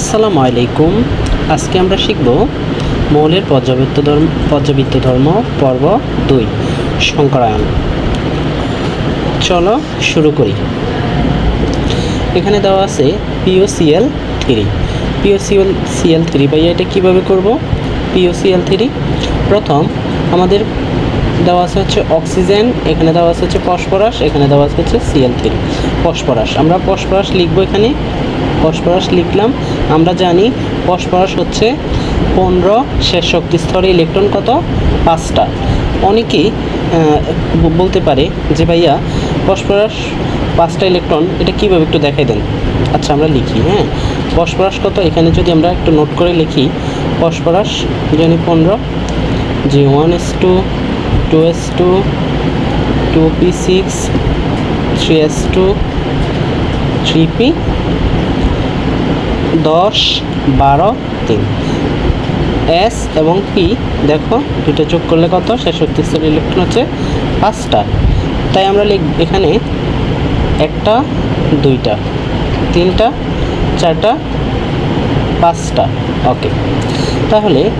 আসসালামু আলাইকুম। আজকে আমরা শিখব মৌলের পর্যাবৃত্ত ধর্ম পর্যাবৃত্ত ধর্ম, পর্ব দুই শঙ্করায়ন চলো শুরু করি। এখানে দেওয়া আছে POCL three. POCL CL three ভাইয়া, এটা কীভাবে করব? পিওসিএল থ্রি, প্রথম আমাদের দেওয়া আছে হচ্ছে অক্সিজেন, এখানে দেওয়া আছে হচ্ছে ফসফরাস, এখানে দেওয়া আছে হচ্ছে সিএল থ্রি। ফসফরাস, আমরা ফসফরাস লিখব এখানে। ফসফরাস লিখলাম। আমরা জানি ফসফরাস হচ্ছে পনেরো শেষ শক্তি স্তরে ইলেকট্রন কত? পাঁচটা। অনেকেই বলতে পারে যে ভাইয়া ফসফরাস পাঁচটা ইলেকট্রন, এটা কীভাবে একটু দেখাই দেন? আচ্ছা আমরা লিখি হ্যাঁ? ফসফরাস কত? এখানে যদি আমরা একটু নোট করে লিখি ফসফরাস জানি পনেরো। G one S two two S two two P six three S two three P দশ, বারো, তিন। এস এবং পি, দেখো, দুটো যোগ করলে কত? শেষ শক্তি স্তরের ইলেকট্রন হচ্ছে পাঁচটা। তাই আমরা লিখ, এখানে একটা, দুইটা, তিনটা, চারটা, পাঁচটা। ওকে। তাহলে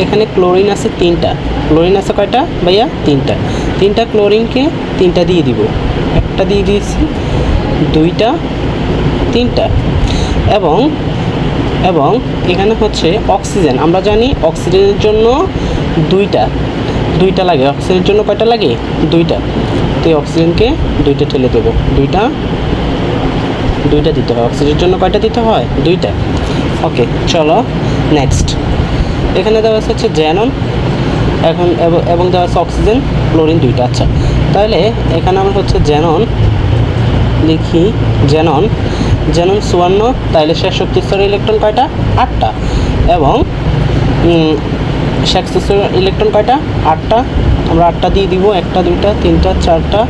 এখানে ক্লোরিন আছে তিনটা। ক্লোরিন আছে কয়টা ভাইয়া? তিনটা। তিনটা ক্লোরিনকে তিনটা দিয়ে দিব। একটা দিয়ে দিয়েছি, দুইটা, তিনটা। এবং এবং এখানে হচ্ছে অক্সিজেন। আমরা জানি অক্সিজেনের জন্য দুইটা। দুইটা লাগে। অক্সিজেনের জন্য কয়টা লাগে? দুইটা। তো এই অক্সিজেনকে দুইটা ঠেলে দেবো। দুইটা। দুইটা দিতে হয়। অক্সিজেনের জন্য কয়টা দিতে হয়? দুইটা। ওকে, চলো নেক্সট এখানে দেওয়া আছে হচ্ছে জ্যানন এখন এবং দেওয়া আছে অক্সিজেন ক্লোরিন দুইটা। আচ্ছা তাহলে এখানে আমার হচ্ছে জ্যানন লিখি। জ্যানন জ্যানন চুয়ান্ন, তাইলে শেষ শক্তি স্তরের ইলেকট্রন কয়টা? আটটা। এবং শেষ স্তরের ইলেকট্রন কয়টা? আটটা। আমরা আটটা দিয়ে দিব, একটা, দুইটা, তিনটা, চারটা,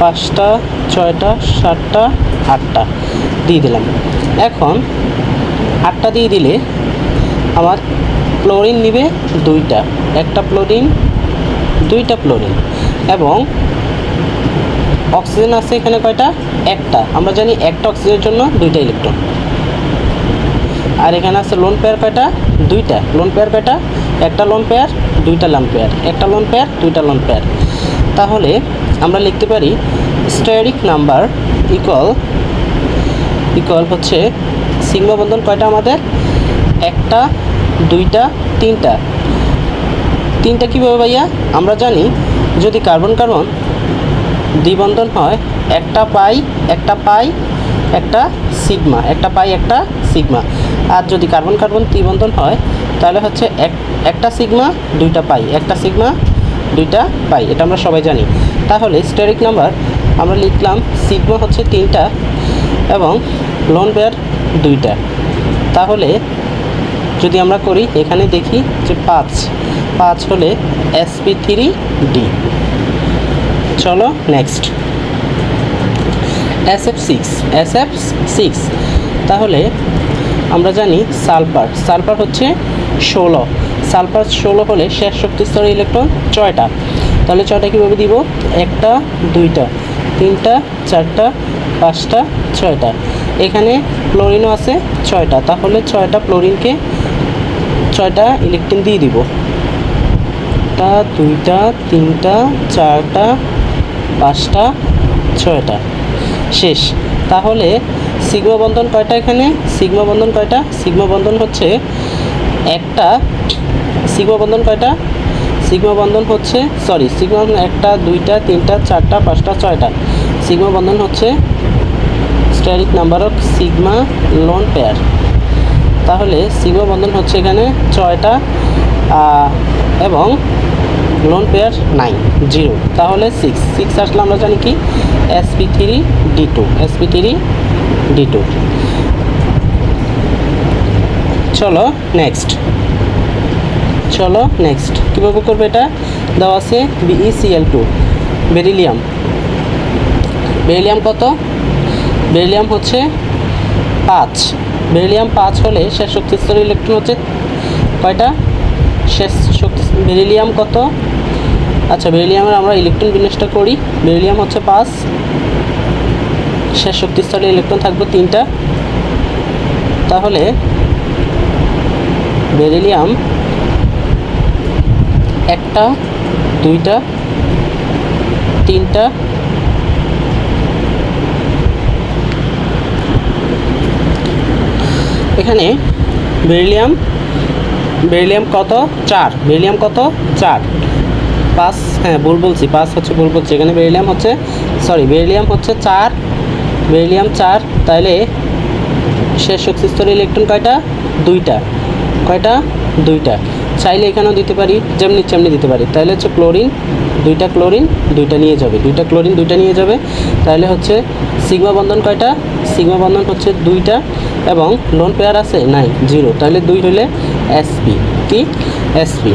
পাঁচটা, ছয়টা, সাতটা, আটটা। দিয়ে দিলাম। এখন, আটটা দিয়ে দিলে আমার ক্লোরিন নিবে দুইটা। একটা ক্লোরিন দুইটা ক্লোরিন এবং অক্সিজেন আছে এখানে কয়টা? একটা। আমরা জানি একটা অক্সিজেনের জন্য দুইটা ইলেকট্রন। আর এখানে আছে লোন পেয়ার কয়টা? দুইটা। লোন পেয়ার কয়টা? একটা লোন পেয়ার দুইটা লোন পেয়ার একটা লোন পেয়ার দুইটা লোন পেয়ার তাহলে আমরা লিখতে পারি স্টেরিক নাম্বার ইকুয়াল ইকুয়াল হচ্ছে সিগমা বন্ধন কয়টা আমাদের? একটা, দুইটা, তিনটা। তিনটা কীভাবে ভাইয়া? আমরা জানি যদি কার্বন কার্বন দ্বিবন্ধন হয়, একটা পাই একটা পাই, একটা সিগমা, একটা পাই, একটা সিগমা। আর যদি কার্বন কার্বন ত্রিবন্ধন হয়, তাহলে হচ্ছে এক, একটা সিগমা, দুইটা পাই, একটা সিগমা, দুইটা পাই, এটা আমরা সবাই জানি। তাহলে স্টেরিক নাম্বার আমরা লিখলাম সিগমা হচ্ছে তিনটা এবং লোন পেয়ার দুইটা। তাহলে যদি আমরা করি, এখানে দেখি যে পাঁচ পাঁচ হলে এসপি থ্রি ডি চলো next S F six S F six তাহলে আমরা জানি সালফার। সালফার হচ্ছে ষোলো। সালফার ষোলো হলে শেষ শক্তি স্তরে ইলেকট্রন ছয়টা। তাহলে ছয়টা কীভাবে দিব? একটা, দুইটা, তিনটা, চারটা, পাঁচটা, ছয়টা। এখানে ক্লোরিনও আছে, ছয়টা। তাহলে ছয়টা ক্লোরিনকে ছয়টা ইলেকট্রন দিয়ে দিব। একটা, দুইটা, তিনটা, চারটা পাঁচটা, ছয়টা। শেষ। তাহলে সিগমা বন্ধন কয়টা এখানে? সিগমা বন্ধন কয়টা? সিগমা বন্ধন হচ্ছে একটা। সিগমা বন্ধন কয়টা? সিগমা বন্ধন হচ্ছে সরি সিগমা একটা, দুইটা, তিনটা, চারটা, পাঁচটা, ছয়টা। সিগমা বন্ধন হচ্ছে steric number of sigma lone pair. তাহলে সিগমা বন্ধন হচ্ছে এখানে ছয়টা এবং লোন পেয়ার নাইন জিরো তাহলে সিক্স সিক্স আসলে আমরা জানি কি? SP three D two SP three D two চলো নেক্সট চলো নেক্সট কীভাবে করবে এটা? দেওয়া আছে বিইসিএল টু বেরিলিয়াম বেরিলিয়াম কত? বেরিলিয়াম হচ্ছে পাঁচ। বেরিলিয়াম পাঁচ হলে শেষ শক্তি স্তরের ইলেকট্রন হচ্ছে কয়টা? শেষ শক্তি বেরিলিয়াম কত? আচ্ছা বেরিলিয়ামের আমরা ইলেকট্রন বিন্যাসটা করি। বেরিলিয়াম হচ্ছে পাঁচ। শেষ শক্তি স্তরে ইলেকট্রন থাকবে তিনটা। তাহলে বেরিলিয়াম একটা, দুইটা, তিনটা, এখানে বেরিলিয়াম বেরিলিয়াম কত? চার। বেরিলিয়াম কত? চার। পাঁচ হ্যাঁ ভুল বলছি পাঁচ হচ্ছে ভুল বলছি, এখানে বেরিলিয়াম হচ্ছে সরি বেরিলিয়াম হচ্ছে চার বেরিলিয়াম চার তাহলে শেষ শক্তি স্তরের ইলেকট্রন কয়টা? দুইটা। কয়টা? দুইটা। চাইলে এখানেও দিতে পারি, যেমনি চেমনি দিতে পারি। তাহলে হচ্ছে ক্লোরিন দুইটা ক্লোরিন দুইটা নিয়ে যাবে। দুইটা ক্লোরিন দুইটা নিয়ে যাবে। তাহলে হচ্ছে সিগমা বন্ধন কয়টা? সিগমা বন্ধন হচ্ছে দুইটা এবং লোন পেয়ার আছে? নাই জিরো তাহলে দুই হলে এসপি কি? এসপি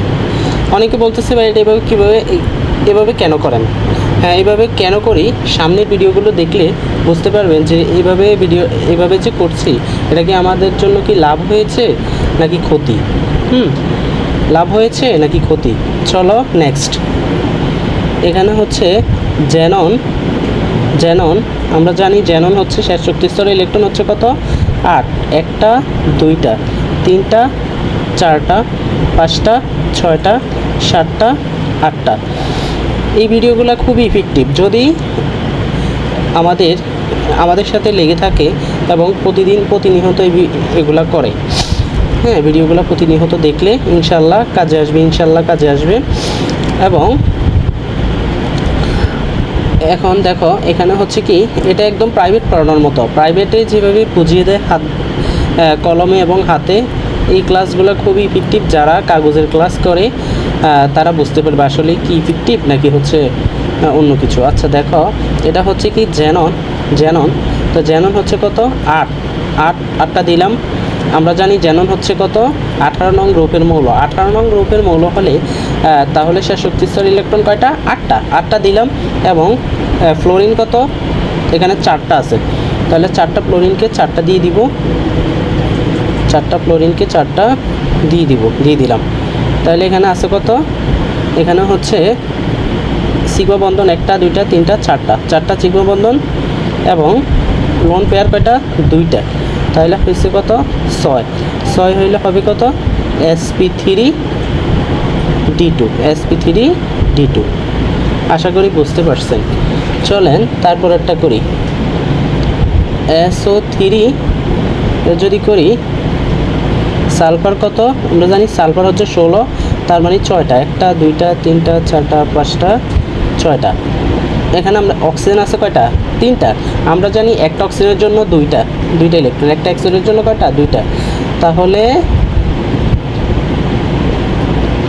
অনেকে বলতেছে ভাই, এটা এভাবে কীভাবে এভাবে কেন করেন? হ্যাঁ এভাবে কেন করি? সামনের ভিডিওগুলো দেখলে বুঝতে পারবেন যে এইভাবে ভিডিও, এভাবে যে করছি, এটা কি আমাদের জন্য কি লাভ হয়েছে নাকি ক্ষতি? হুম, লাভ হয়েছে নাকি ক্ষতি? চলো নেক্সট এখানে হচ্ছে জেনন জেনন আমরা জানি জেনন হচ্ছে শেষ শক্তি স্তরে ইলেকট্রন হচ্ছে কত? আট। একটা, দুইটা, তিনটা, চারটা, পাঁচটা, ছয়টা সাতটা, আটটা। এই ভিডিওগুলো খুবই ইফেক্টিভ যদি আমাদের আমাদের সাথে লেগে থাকে এবং প্রতিদিন প্রতিনিয়ত এগুলা করে হ্যাঁ ভিডিওগুলো প্রতিনিয়ত দেখলে ইনশাল্লাহ কাজে আসবে, ইনশাল্লাহ কাজে আসবে। এবং এখন দেখো, এখানে হচ্ছে কি, এটা একদম প্রাইভেট পড়ানোর মতো। প্রাইভেটে যেভাবে বুঝিয়ে দেয় হাত কলমে এবং হাতে, এই ক্লাসগুলো খুবই ইফেক্টিভ যারা কাগজের ক্লাস করে তারা বুঝতে পারবে আসলে কি ইফেক্টিভ নাকি হচ্ছে অন্য কিছু। আচ্ছা দেখো, এটা হচ্ছে কি জেনন জেনন তো জেনন হচ্ছে কত? আট। আট, আটটা দিলাম। আমরা জানি জেনন হচ্ছে কত? আঠারো নং গ্রুপের মৌল। আঠারো নং গ্রুপের মৌল হলে তাহলে সে শক্তিস্তর ইলেকট্রন কয়টা? আটটা। আটটা দিলাম এবং ফ্লোরিন কত? এখানে চারটা আছে। তাহলে চারটা ফ্লোরিনকে চারটা দিয়ে দিব। চারটা ফ্লোরিনকে চারটা দিয়ে দিব, দিয়ে দিলাম। তাহলে এখানে আছে কত? এখানে হচ্ছে বন্ধন একটা, দুইটা, তিনটা, চারটা। চারটা বন্ধন এবং লোন পেয়ার কয়টা? দুইটা। তাহলে হয়েছে কত? ছয়। ছয় হইলে হবে কত? SP three D two SP three D two আশা করি বুঝতে পারছেন। চলেন, তারপর একটা করি। এসও থ্রি যদি করি সালফার কত? আমরা জানি সালফার হচ্ছে ষোলো, তার মানে ছয়টা। একটা, দুইটা, তিনটা, চারটা, পাঁচটা, ছয়টা। এখানে আমরা অক্সিজেন আছে কয়টা? তিনটা। আমরা জানি একটা অক্সিজেনের জন্য দুইটা দুইটা ইলেকট্রন। একটা অক্সিজেনের জন্য কয়টা? দুইটা। তাহলে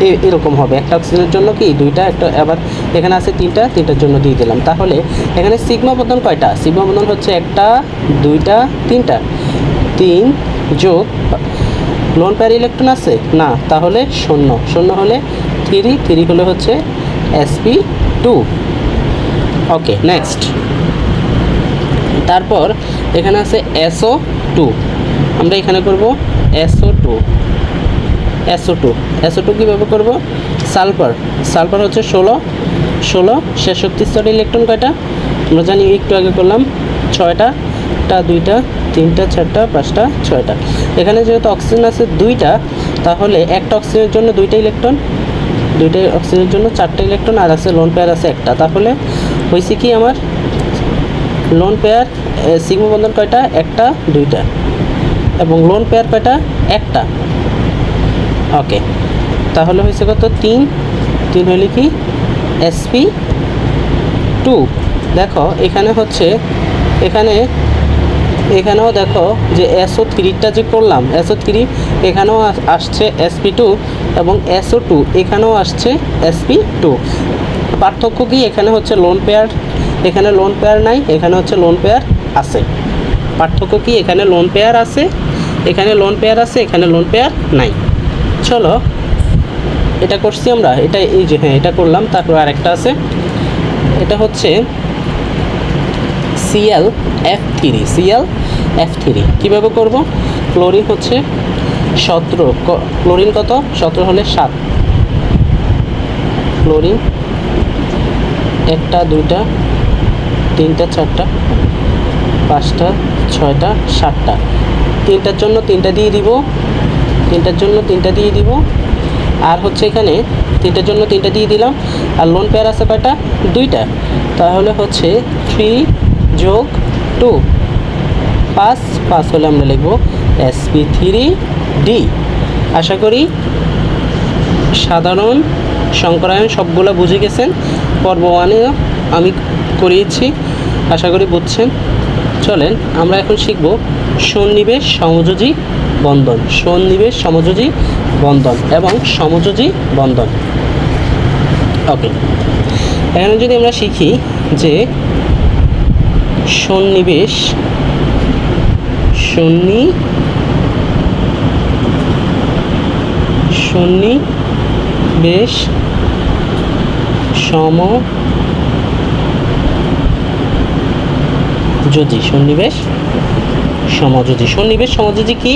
এরকম হবে। একটা অক্সিজেনের জন্য কি? দুইটা, একটা, আবার এখানে আছে তিনটা, তিনটার জন্য দিয়ে দিলাম। তাহলে এখানে সিগমা বন্ধন কয়টা? সিগমা বন্ধন হচ্ছে একটা, দুইটা, তিনটা। তিন যোগ লোন প্যার ইলেকট্রন আছে? না, তাহলে শূন্য। শূন্য হলে থ্রি থ্রি হলে হচ্ছে এসপি টু ওকে নেক্সট তারপর এখানে আছে এসও টু আমরা এখানে করব SO two SO two SO two কীভাবে করব? সালফার। সালফার হচ্ছে ষোলো। ষোলো শেষ শক্তি স্তরে ইলেকট্রন কয়টা? আমরা জানি একটু আগে করলাম ছয়টা। একটা দুইটা, তিনটা, চারটা, পাঁচটা, ছয়টা। এখানে যেহেতু অক্সিজেন আছে দুইটা, তাহলে একটা অক্সিজেনের জন্য দুইটা ইলেকট্রন দুইটা অক্সিজেনের জন্য চারটা ইলেকট্রন আর আছে লোন পেয়ার আছে একটা। তাহলে হয়েছে কি আমার? লোন পেয়ার সিগমা বন্ধন কয়টা? একটা, দুইটা। এবং লোন পেয়ার কয়টা? একটা। ওকে। তাহলে হয়েছে কত? তিন। তিন হলে কি? এসপি টু দেখো, এখানে হচ্ছে, এখানে এখানেও দেখো যে এসও থ্রিটা যে করলাম এসও থ্রি এখানেও আস- আসছে এসপি টু এবং এসও টু এখানেও আসছে এসপি টু পার্থক্য কি? এখানে হচ্ছে লোন পেয়ার এখানে লোন পেয়ার নাই, এখানে হচ্ছে লোন পেয়ার আছে। পার্থক্য কি? এখানে লোন পেয়ার আছে, এখানে লোন পেয়ার আছে, এখানে লোন পেয়ার নাই। চলো, এটা করছি আমরা, এটা এই যে হ্যাঁ এটা করলাম, তারপর আরেকটা আছে। এটা হচ্ছে CL F three CL F three কীভাবে করব? ক্লোরিন হচ্ছে সতেরো ক্লোরিন কত? সতেরো হলে সাত। ক্লোরিন একটা, দুইটা, তিনটা, চারটা, পাঁচটা, ছয়টা, সাতটা। তিনটার জন্য তিনটা দিয়ে দিব। তিনটার জন্য তিনটা দিয়ে দিব। আর হচ্ছে এখানে তিনটার জন্য তিনটা দিয়ে দিলাম। আর লোন পেয়ার আছে কয়টা? দুইটা। তাহলে হচ্ছে থ্রি যোগ টু। পাঁচ পাঁচ হলে আমরা লিখব এসপি থ্রি ডি আশা করি সাধারণ সংকরায়ন সবগুলো বুঝে গেছেন। পর্ব ওয়ানে আমি করিয়েছি। আশা করি বুঝছেন। চলেন, আমরা এখন শিখব সন্নিবেশ সমযোজী বন্ধন। সন্নিবেশ সমযোজী বন্ধন এবং সমযোজী বন্ধন। ওকে। এখানে যদি আমরা শিখি যে সন্নিবেশ, সন্নি, সন্নিবেশ, সম যোজি সন্নিবেশ সমযোজী সন্নিবেশ সমযোজী কি?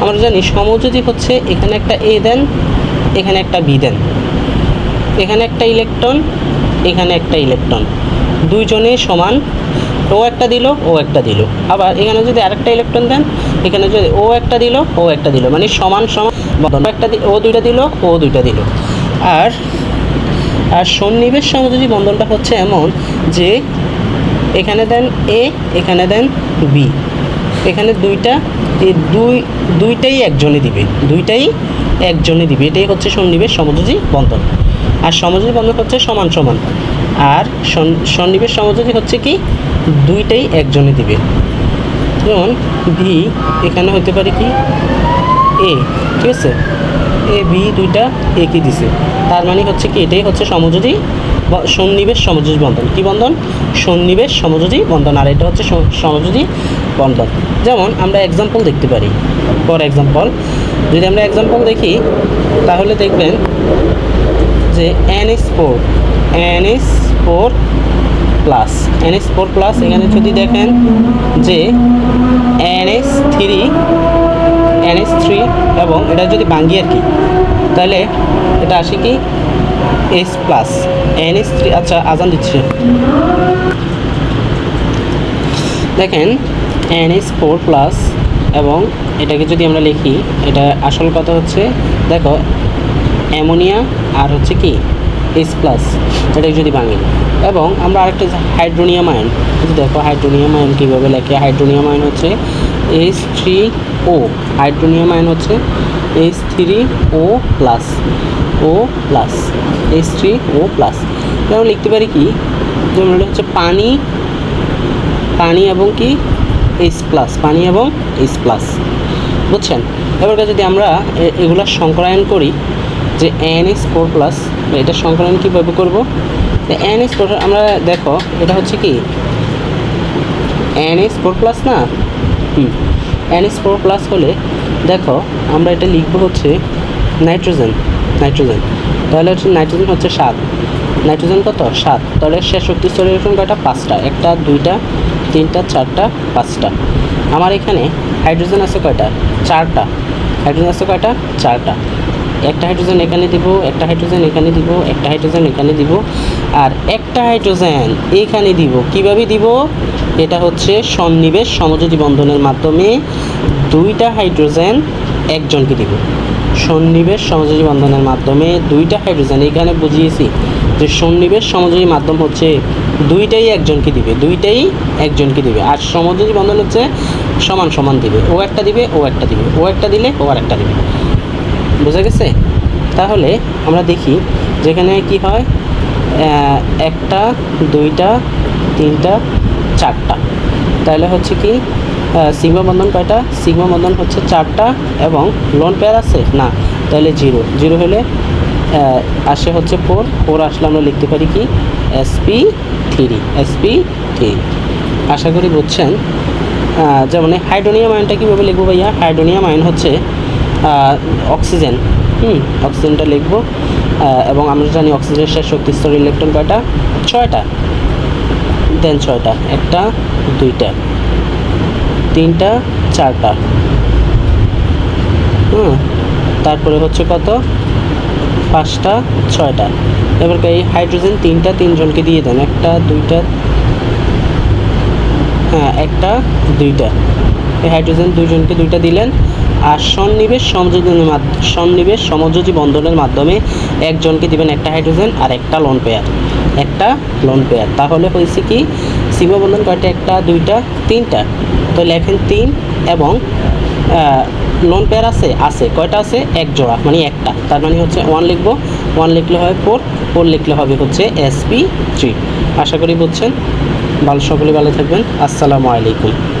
আমরা জানি সমযোজী হচ্ছে এখানে একটা এ দেন, এখানে একটা বি দেন। এখানে একটা ইলেকট্রন এখানে একটা ইলেকট্রন দুইজনে সমান ও একটা দিল, ও একটা দিল। আবার এখানে যদি আরেকটা ইলেকট্রন দেন, এখানে যদি ও একটা দিল, ও একটা দিল। মানে সমান সমান একটা ও দুইটা দিল, ও দুইটা দিল। আর আর সন্নিবেশ সমযোজী বন্ধনটা হচ্ছে এমন যে, এখানে দেন এ, এখানে দেন বি। এখানে দুইটা দুই, দুইটাই একজনে দিবে। দুইটাই একজনে দিবে। এটাই হচ্ছে সন্নিবেশ সমযোজী বন্ধন। আর সমযোজী বন্ধন হচ্ছে সমান সমান। আর সন- সন্নিবেশ সমযোজী হচ্ছে কি? দুইটাই একজনে দিবে। যেমন ভি এখানে হতে পারে কি? এ ঠিক আছে? এ বি দুইটা একই দিছে। তার মানে হচ্ছে কি? এটাই হচ্ছে সমযোজী সন্নিবেশ সমযোজী বন্ধন। কি বন্ধন? সন্নিবেশ সমযোজী বন্ধন। আর এটা হচ্ছে সমযোজী বন্ধন। যেমন আমরা এক্সাম্পল দেখতে পারি। ফর এক্সাম্পল যদি আমরা এক্সাম্পল দেখি, তাহলে দেখবেন যে N S four N S four plus N S four plus এখানে যদি দেখেন যে N S three N S three এবং এটা যদি ভাঙ্গি আর কি, তাহলে এটা আসে কি S plus N S three আচ্ছা আজান দিচ্ছে। দেখেন এন এস ফোর প্লাস এবং এটাকে যদি আমরা লিখি, এটা আসল কথা হচ্ছে, দেখো অ্যামোনিয়া আর হচ্ছে কি এস প্লাস এটাকে যদি ভাঙি। এবং আমরা আরেকটা হাইড্রোনিয়াম আয়ন দেখো হাইড্রোনিয়াম আয়ন কীভাবে লেখে? হাইড্রোনিয়াম আয়ন হচ্ছে H three O hydronium ion হচ্ছে H three O plus O plus H three O plus যেমন লিখতে পারি কি? যেমন এটা হচ্ছে পানি পানি এবং কি? এইচ প্লাস পানি এবং এইচ প্লাস বুঝছেন? এবার যদি আমরা এগুলা সংকরায়ন করি যে এন এস ফোর প্লাস এটা সংকরায়ন কীভাবে করব? এন এস ফোর আমরা দেখো, এটা হচ্ছে কি? এন এস ফোর প্লাস না? হুম এন এস ফোর প্লাস হলে দেখো, আমরা এটা লিখব হচ্ছে নাইট্রোজেন নাইট্রোজেন। তাহলে হচ্ছে নাইট্রোজেন হচ্ছে সাত। নাইট্রোজেন কত? সাত। তাহলে শেষ শক্তি স্তরের ইলেকট্রন কয়টা? পাঁচটা। একটা, দুইটা, তিনটা, চারটা, পাঁচটা। আমার এখানে হাইড্রোজেন আছে কয়টা? চারটা। হাইড্রোজেন আছে কয়টা? চারটা। একটা হাইড্রোজেন এখানে দিব, একটা হাইড্রোজেন এখানে দিব, একটা হাইড্রোজেন এখানে দিব, আর একটা হাইড্রোজেন এখানে দিব। কীভাবে দিব? এটা হচ্ছে সন্নিবেশ সমযোজী বন্ধনের মাধ্যমে দুইটা হাইড্রোজেন একজনকে দিব। সন্নিবেশ সমযোজী বন্ধনের মাধ্যমে দুইটা হাইড্রোজেন এখানে বুঝিয়েছি যে সন্নিবেশ সমযোজী মাধ্যম হচ্ছে দুইটাই একজনকে দিবে, দুইটাই একজনকে দিবে। আর সমযোজী বন্ধন হচ্ছে সমান সমান দিবে। ও একটা দিবে, ও একটা দিবে। ও একটা দিলে ও আর একটা দিবে। বোঝা গেছে? তাহলে আমরা দেখি যেখানে কি হয় একটা, দুইটা, তিনটা, চারটা। তাহলে হচ্ছে কি সিগমা বন্ধন কয়টা? সিগমা বন্ধন হচ্ছে চারটা এবং লোন পেয়ার আছে? না। তাহলে জিরো। জিরো হলে আসে হচ্ছে ফোর ফোর আসলে আমরা লিখতে পারি কি? এসপি থ্রি এসপি থ্রি আশা করি বুঝছেন। যেমন হাইড্রোনিয়াম আয়নটা কীভাবে লিখব ভাইয়া? হাইড্রোনিয়াম আয়ন হচ্ছে অক্সিজেন হুম অক্সিজেনটা লিখব এবং আমরা জানি অক্সিজেনের শেষ শক্তি স্তর ইলেকট্রন কয়টা? ছয়টা। দেন ছয়টা, একটা, দুইটা, তিনটা, চারটা। হুম, তারপরে হচ্ছে কত? পাঁচটা, ছয়টা। এবার এই হাইড্রোজেন তিনটা, তিনজনকে দিয়ে দেন, একটা, দুইটা হ্যাঁ একটা, দুইটা। এই হাইড্রোজেন দুইজনকে দুইটা দিলেন আর সন্নিবেশ সমযোজনের মাধ্যমে সন্নিবেশ সমযোজী বন্ধনের মাধ্যমে একজনকে দিবেন একটা হাইড্রোজেন আর একটা লোন পেয়ার একটা লোন পেয়ার তাহলে হয়েছে কি সিগমা বন্ধন কয়টা? একটা, দুইটা, তিনটা। তো লেখেন তিন এবং লোন পেয়ার আছে? আছে। কয়টা আছে? এক জোড়া মানে একটা। তার মানে হচ্ছে ওয়ান লিখব। ওয়ান লিখলে হয় ফোর ফোর লিখলে হবে হচ্ছে এসপি থ্রি আশা করি বুঝছেন। ভালো, সকলে ভালো থাকবেন। আসসালামু আলাইকুম।